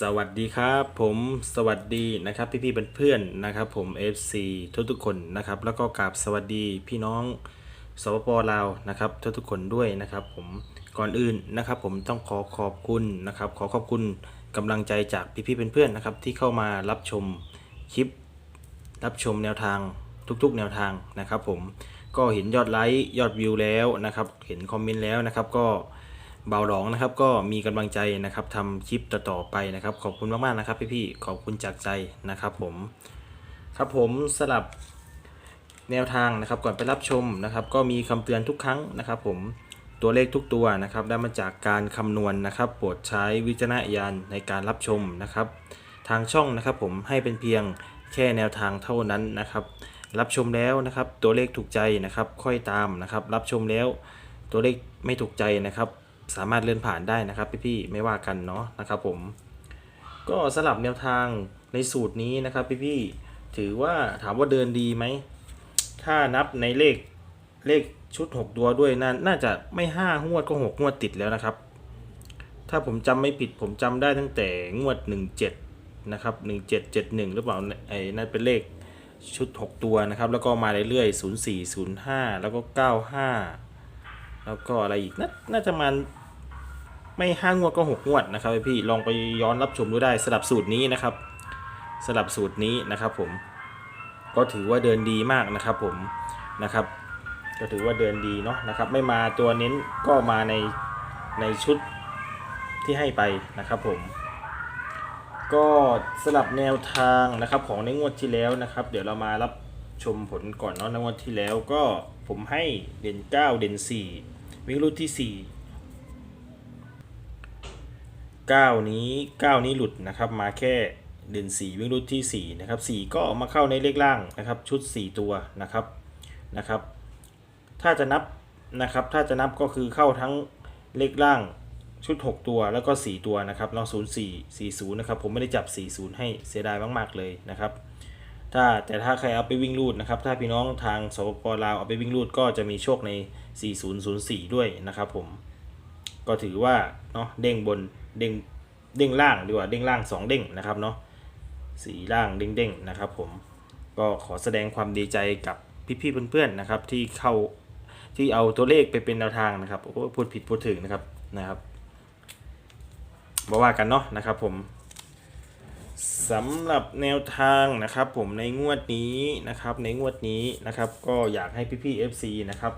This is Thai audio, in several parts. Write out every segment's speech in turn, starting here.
สวัสดีครับผมสวัสดีนะครับพี่ๆเพื่อนๆนะครับผม FC ทุกทุกๆคนนะครับแล้วก็กราบสวัสดีพี่น้องสปปลาวนะครับทุกทุกๆคนด้วยนะครับผมก่อนอื่นนะครับ ผมต้องขอขอบคุณนะครับ ขอขอบคุณกำลังใจจากพี่ๆเพื่อนๆนะครับที่เข้ามารับชมคลิป รับชมแนวทางทุกๆ แนวทางนะครับ ผมก็เห็นยอดไลค์ยอดวิวแล้วนะครับ เห็นคอมเมนต์แล้วนะครับก็ เบาหลองนะครับก็มีกำลังใจนะครับทำคลิปต่อๆไปนะครับ ขอบคุณมากๆนะครับพี่ๆขอบคุณจากใจนะครับผมครับผมสลับแนวทางนะครับก่อนไปรับชมนะครับ ก็มีคำเตือนทุกครั้งนะครับ ผมตัวเลขทุกตัวนะครับได้มาจากการคำนวณนะครับโปรดใช้วิจารณญาณในการรับชมนะครับ ทางช่องนะครับผมให้เป็นเพียงแค่แนวทางเท่านั้นนะครับ รับชมแล้วนะครับ ตัวเลขถูกใจนะครับ ค่อยตามนะครับ รับชมแล้วตัวเลขไม่ถูกใจนะครับ สามารถเลื่อนผ่านได้นะครับพี่ๆไม่ว่ากันเนาะนะครับผมก็สลับแนวทางในสูตรนี้นะครับพี่ๆถือว่าถามว่าเดินดีไหม ถ้านับในเลขเลขชุด 6 ตัวด้วยน่าน่าจะไม่5งวดก็6งวดติดแล้วนะครับ ถ้าผมจำไม่ผิดผมจำได้ตั้งแต่งวด 17นะครับ1771 หรือเปล่าไอ้นั่นเป็นเลขชุด 6 ตัวนะครับ แล้วก็มาเรื่อยๆ 04 05 แล้วก็ 95 แล้วก็อะไรอีกนน่าจะมันไม่ห้างวดก็หกงวดนะครับพี่ลองไปย้อนรับชมดูได้สลับสูตรนี้นะครับสลับสูตรนี้นะครับผมก็ถือว่าเดินดีมากนะครับผมนะครับก็ถือว่าเดินดีเนาะนะครับไม่มาตัวเน้นก็มาในในชุดที่ให้ไปนะครับผมก็สลับแนวทางนะครับของในงวดที่แล้วนะครับ เดี๋ยวเรามารับชมผลก่อนเนาะในงวดที่แล้วก็ผมให้เด่น 9 เด่น 4 วิ่งรูดที่ 4 9 นี้ 9 นี้หลุดนะครับ มาแค่เด่น4วิ่งรูดที่ 4 นะครับ 4 ก็มาเข้าในเลขล่างนะครับ ชุด 4 ตัวนะครับนะครับ ถ้าจะนับนะครับถ้าจะนับก็คือเข้าทั้งเลขล่างชุด 6 ตัวแล้วก็ 4 ตัวนะครับเนาะ04 40 นะครับ ผมไม่ได้จับ 40 ให้เสียดายมาก ๆ เลยนะครับ ถ้าแต่ถ้าใครเอาไปวิ่งรูดนะครับ ถ้าพี่น้องทางสปปลาวเอาไปวิ่งรูดก็จะมีโชคใน 4004 ด้วยนะครับผม ก็ถือว่าเนาะเด้งบนเด้งเด้งล่างดีกว่าเด้งล่าง 2 เด้งนะครับเนาะสีล่างเด้งเด้งนะครับผมก็ขอแสดงความดีใจกับพี่ๆเพื่อนๆนะครับ ที่เข้าที่เอาตัวเลขไปเป็นแนวทางนะครับโอ้พูดผิดพูดถึงนะครับนะครับบอกว่ากันเนาะนะครับผม สำหรับแนวทางนะครับผมในงวดนี้นะครับในงวดนี้นะครับ ก็อยากให้พี่ๆ FC นะครับ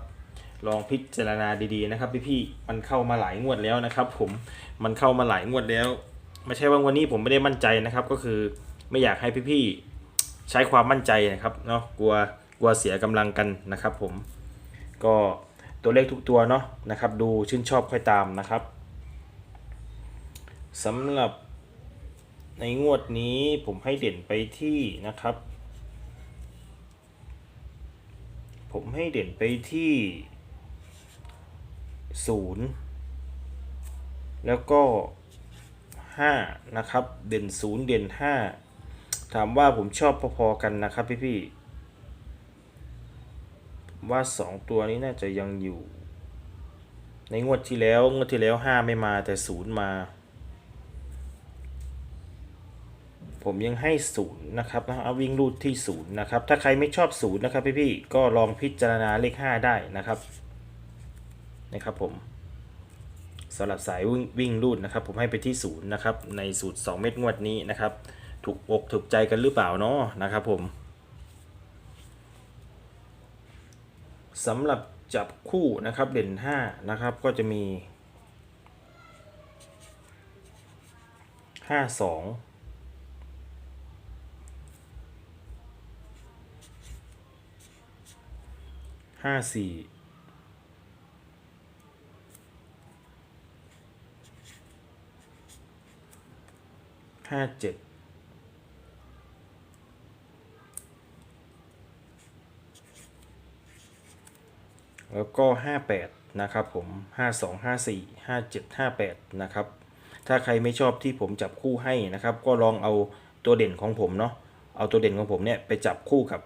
ลองพิจารณาดีๆนะครับพี่ๆมันเข้ามาหลายงวดแล้วนะครับ ผมมันเข้ามาหลายงวดแล้ว ไม่ใช่ว่าวันนี้ผมไม่ได้มั่นใจนะครับ ก็คือไม่อยากให้พี่ๆใช้ความมั่นใจนะครับเนาะกลัวกลัวเสียกำลังกันนะครับ ผมก็ตัวเลขทุกตัวเนาะนะครับ ดูชื่นชอบค่อยตามนะครับสำหรับ ในงวดนี้ผมให้เด่นไปที่นะครับ ผมให้เด่นไปที่ศูนย์แล้วก็ห้านะครับ เด่นศูนย์เด่นห้าถามว่าผมชอบพอๆกันนะครับพี่พี่ๆว่าสองตัวนี้น่าจะยังอยู่ ในงวดที่แล้วงวดที่แล้วห้าไม่มาแต่ศูนย์มา ผมยังให้ศูนย์นะครับนะเอวิ่งรูดที่ศูนย์นะครับ ถ้าใครไม่ชอบศูนย์นะครับพี่พี่ก็ลองพิจารณาเลขห้าได้นะครับนะครับผมสำหรับสายวิ่งวิ่งรูดนะครับ ผมให้ไปที่ศูนย์นะครับ ในสูตร 2 เม็ดงวดนี้นะครับ ถูกอกถูกใจกันหรือเปล่าเนาะนะครับผมสำหรับจับคู่นะครับเด่น 5 นะครับก็จะมี 5 2 ห้าสี่ห้าเจ็ดแล้วก็ห้าแปดนะครับผมห้าสองห้าสี่ห้าเจ็ดห้าแปดนะครับ ถ้าใครไม่ชอบที่ผมจับคู่ให้นะครับ ก็ลองเอาตัวเด่นของผมเนาะ เอาตัวเด่นของผมเนี่ยไปจับคู่กับ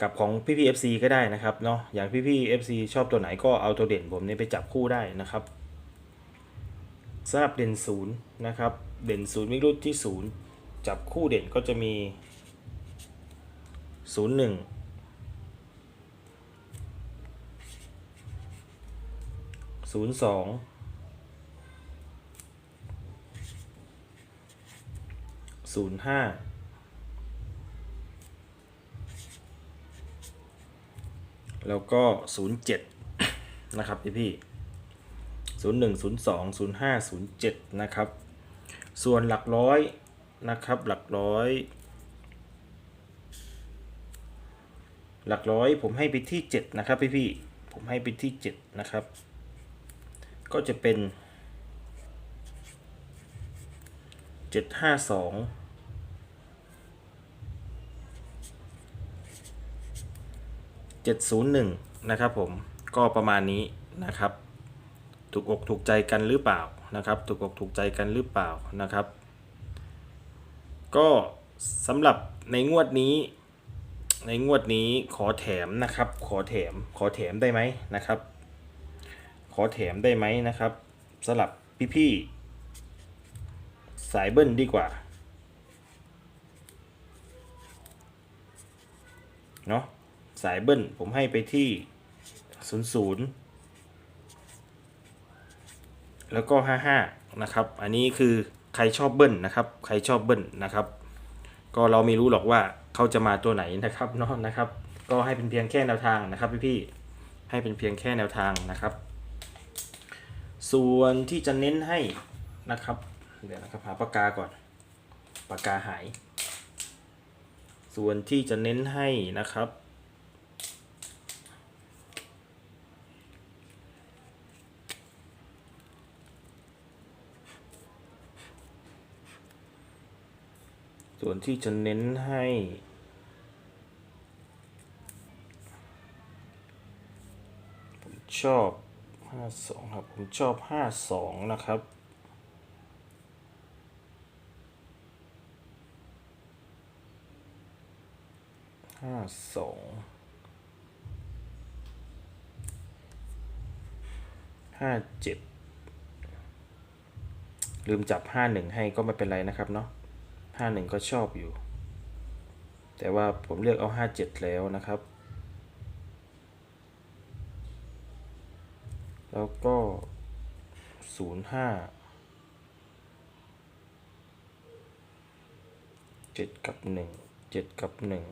กับของพี่พีเอฟซีก็ได้นะครับเนาะอย่างพี่พีเอฟซีชอบตัวไหนก็เอาตัวเด่นผมนี่ไปจับคู่ได้นะครับสำหรับเด่นศูนย์นะครับ เด่นศูนย์วิ่งรูดที่ศูนย์จับคู่เด่นก็จะมีศูนย์หนึ่งศูนย์สองศูนย์ห้า แล้วก็ศูนย์เจ็ดนะครับพี่พี่ศูนย์หนึ่งศูนย์สองศูนย์ห้าศูนย์เจ็ดนะครับ ส่วนหลักร้อยนะครับหลักร้อย หลักร้อยผมให้ไปที่เจ็ดนะครับพี่พี่ผมให้ไปที่เจ็ดนะครับ ก็จะเป็นเจ็ดห้าสอง จ็ดห้าสองเจ็ดศูนย์หนึ่งนะครับผมก็ประมาณนี้นะครับ ถูกอกถูกใจกันหรือเปล่านะครับ ถูกอกถูกใจกันหรือเปล่านะครับ ก็สำหรับในงวดนี้ ในงวดนี้ขอแถมนะครับ ขอแถมขอแถมได้ไหมนะครับ ขอแถมได้ไหมนะครับสำหรับพี่ๆสายเบิ้ลดีกว่าเนาะ สายเบิ้ลผมให้ไปที่ 00 แล้วก็ 55 นะครับ อันนี้คือใครชอบเบิ้ลนะครับ ใครชอบเบิ้ลนะครับ ก็เราไม่รู้หรอกว่าเขาจะมาตัวไหนนะครับเนาะนะครับ ก็ให้เป็นเพียงแค่แนวทางนะครับพี่ๆให้เป็นเพียงแค่แนวทางนะครับ ส่วนที่จะเน้นให้นะครับ เดี๋ยวนะครับหาปากกาก่อนปากกาหาย ส่วนที่จะเน้นให้นะครับ ส่วนที่จะเน้นให้ ผมชอบ 52 ครับ ผมชอบ 52 นะครับห้าสองห้าเจ็ดลืมจับห้าหนึ่งให้ก็ไม่เป็นไรนะครับเนาะ ห้าหนึ่งก็ชอบอยู่ แต่ว่าผมเลือกเอาห้าเจ็ดแล้วนะครับ แล้วก็ศูนย์ห้าเจ็ดกับหนึ่งเจ็ดกับหนึ่ง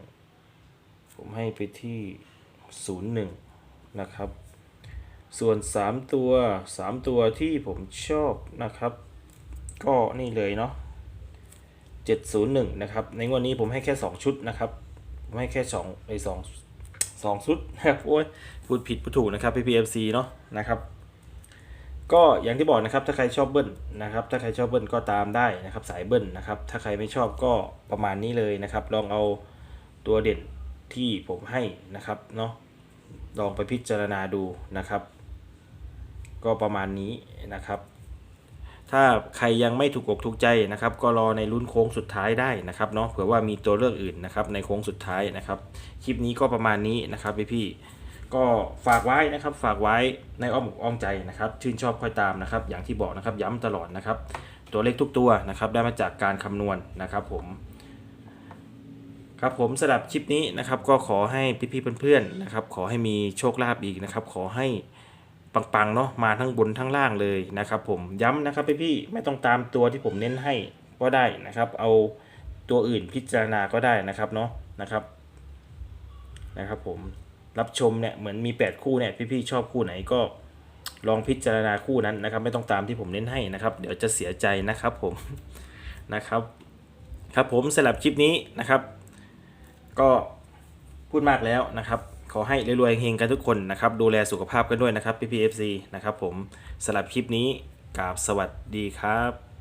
ผมให้ไปที่ศูนย์หนึ่งนะครับ ส่วนสามตัวสามตัวที่ผมชอบนะครับ ก็นี่เลยเนาะ 701 นะครับ ในงวดนี้ผมให้แค่ 2 ชุดนะครับ ผมให้แค่2ไอ้สองสองชุดนะครับ โอ้ยพูดผิดพูดถูกนะครับ PPFC เนาะนะครับ ก็อย่างที่บอกนะครับ ถ้าใครชอบเบิ้ลนะครับ ถ้าใครชอบเบิ้ลก็ตามได้นะครับ สายเบิ้ลนะครับ ถ้าใครไม่ชอบก็ประมาณนี้เลยนะครับ ลองเอาตัวเด่นที่ผมให้นะครับเนาะ ลองไปพิจารณาดูนะครับ ก็ประมาณนี้นะครับ ถ้าใครยังไม่ถูกอกถูกใจนะครับ ก็รอในรุ่นโค้งสุดท้ายได้นะครับเนาะเผื่อว่ามีตัวเลือกอื่นนะครับในโค้งสุดท้ายนะครับ คลิปนี้ก็ประมาณนี้นะครับพี่พี่ก็ฝากไว้นะครับฝากไว้ในอ้อมอกอ้อมใจนะครับ ชื่นชอบค่อยตามนะครับ อย่างที่บอกนะครับย้ำตลอดนะครับ ตัวเลขทุกตัวนะครับได้มาจากการคำนวณนะครับ ผมครับผมสำหรับคลิปนี้นะครับ ก็ขอให้พี่ๆเพื่อนๆนะครับ ขอให้มีโชคลาภอีกนะครับ ขอให้ ปังๆเนาะมาทั้งบนทั้งล่างเลยนะครับ ผมย้ำนะครับพี่ๆไม่ต้องตามตัวที่ผมเน้นให้ก็ได้นะครับ เอาตัวอื่นพิจารณาก็ได้นะครับเนาะนะครับนะครับ ผมรับชมเนี่ยเหมือนมี 8 คู่เนี่ยพี่ๆชอบคู่ไหนก็ลองพิจารณาคู่นั้นนะครับ ไม่ต้องตามที่ผมเน้นให้นะครับ เดี๋ยวจะเสียใจนะครับผมนะครับ ครับผมสำหรับคลิปนี้นะครับ ก็พูดมากแล้วนะครับ ขอให้รวยๆเฮงกันทุกคนนะครับ ดูแลสุขภาพกันด้วยนะครับ PPFC นะครับผมสำหรับคลิปนี้กราบสวัสดีครับ